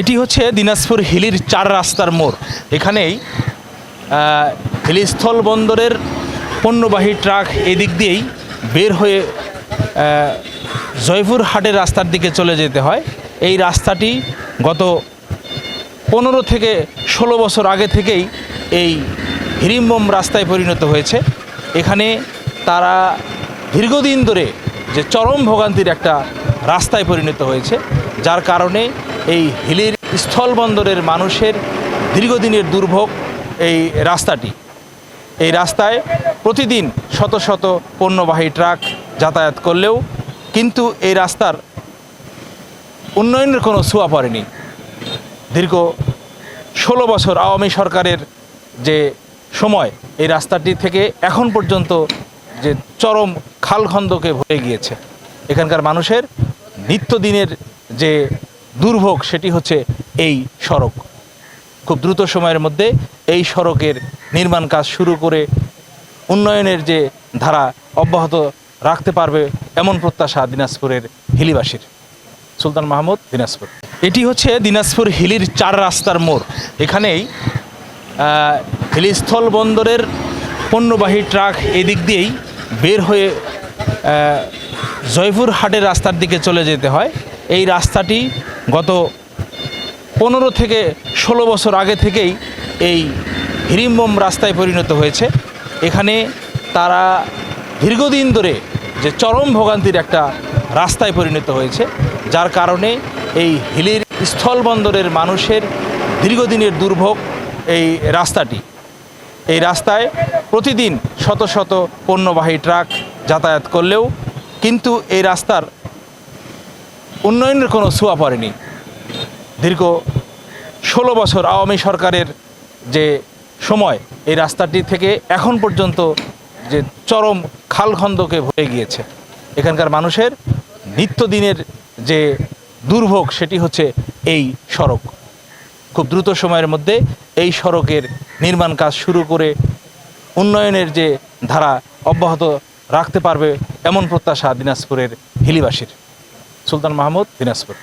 এটি হচ্ছে দিনাজপুর হিলির চার রাস্তার মোড়। এখানেই হিলিস্থল বন্দরের পণ্যবাহী ট্রাক এদিক দিয়েই বের হয়ে জয়পুর হাটের রাস্তার দিকে চলে যেতে হয়। এই রাস্তাটি গত পনেরো থেকে ষোলো বছর আগে থেকেই এই হিরিম্বম রাস্তায় পরিণত হয়েছে। এখানে তারা দীর্ঘদিন ধরে যে চরম ভোগান্তির একটা রাস্তায় পরিণত হয়েছে, যার কারণে এই হিলির স্থলবন্দরের মানুষের দীর্ঘদিনের দুর্ভোগ এই রাস্তাটি। এই রাস্তায় প্রতিদিন শত শত পণ্যবাহী ট্রাক যাতায়াত করলেও কিন্তু এই রাস্তার উন্নয়নের কোনো ছোঁয়া পড়েনি। দীর্ঘ ষোলো বছর আওয়ামী সরকারের যে সময় এই রাস্তাটি থেকে এখন পর্যন্ত যে চরম খালখন্দকে ভরে গিয়েছে। এখানকার মানুষের নিত্যদিনের যে দুর্ভোগ, সেটি হচ্ছে এই সড়ক। খুব দ্রুত সময়ের মধ্যে এই সড়কের নির্মাণ কাজ শুরু করে উন্নয়নের যে ধারা অব্যাহত রাখতে পারবে এমন প্রত্যাশা দিনাজপুরের হিলিবাসীর। সুলতান মাহমুদ, দিনাজপুর। এটি হচ্ছে দিনাজপুর হিলির চার রাস্তার মোড়। এখানেই হিলিস্থল বন্দরের পণ্যবাহী ট্রাক এদিক দিয়েই বের হয়ে জয়পুর হাটের রাস্তার দিকে চলে যেতে হয়। এই রাস্তাটি গত পনেরো থেকে ষোলো বছর আগে থেকেই এই হিরিম্বম রাস্তায় পরিণত হয়েছে। এখানে তারা দীর্ঘদিন ধরে যে চরম ভোগান্তির একটা রাস্তায় পরিণত হয়েছে, যার কারণে এই হিলির স্থলবন্দরের মানুষের দীর্ঘদিনের দুর্ভোগ এই রাস্তাটি। এই রাস্তায় প্রতিদিন শত শত পণ্যবাহী ট্রাক যাতায়াত করলেও কিন্তু এই রাস্তার উন্নয়নের কোনো ছোঁয়া পড়েনি। দীর্ঘ ষোলো বছর আওয়ামী সরকারের যে সময়, এই রাস্তাটি থেকে এখন পর্যন্ত যে চরম খালখন্দকে ভরে গিয়েছে। এখানকার মানুষের নিত্যদিনের যে দুর্ভোগ, সেটি হচ্ছে এই সড়ক। খুব দ্রুত সময়ের মধ্যে এই সড়কের নির্মাণ কাজ শুরু করে উন্নয়নের যে ধারা অব্যাহত রাখতে পারবে এমন প্রত্যাশা দিনাজপুরের হিলিবাসীর। সুলতান মাহমুদ দিনাজপুর।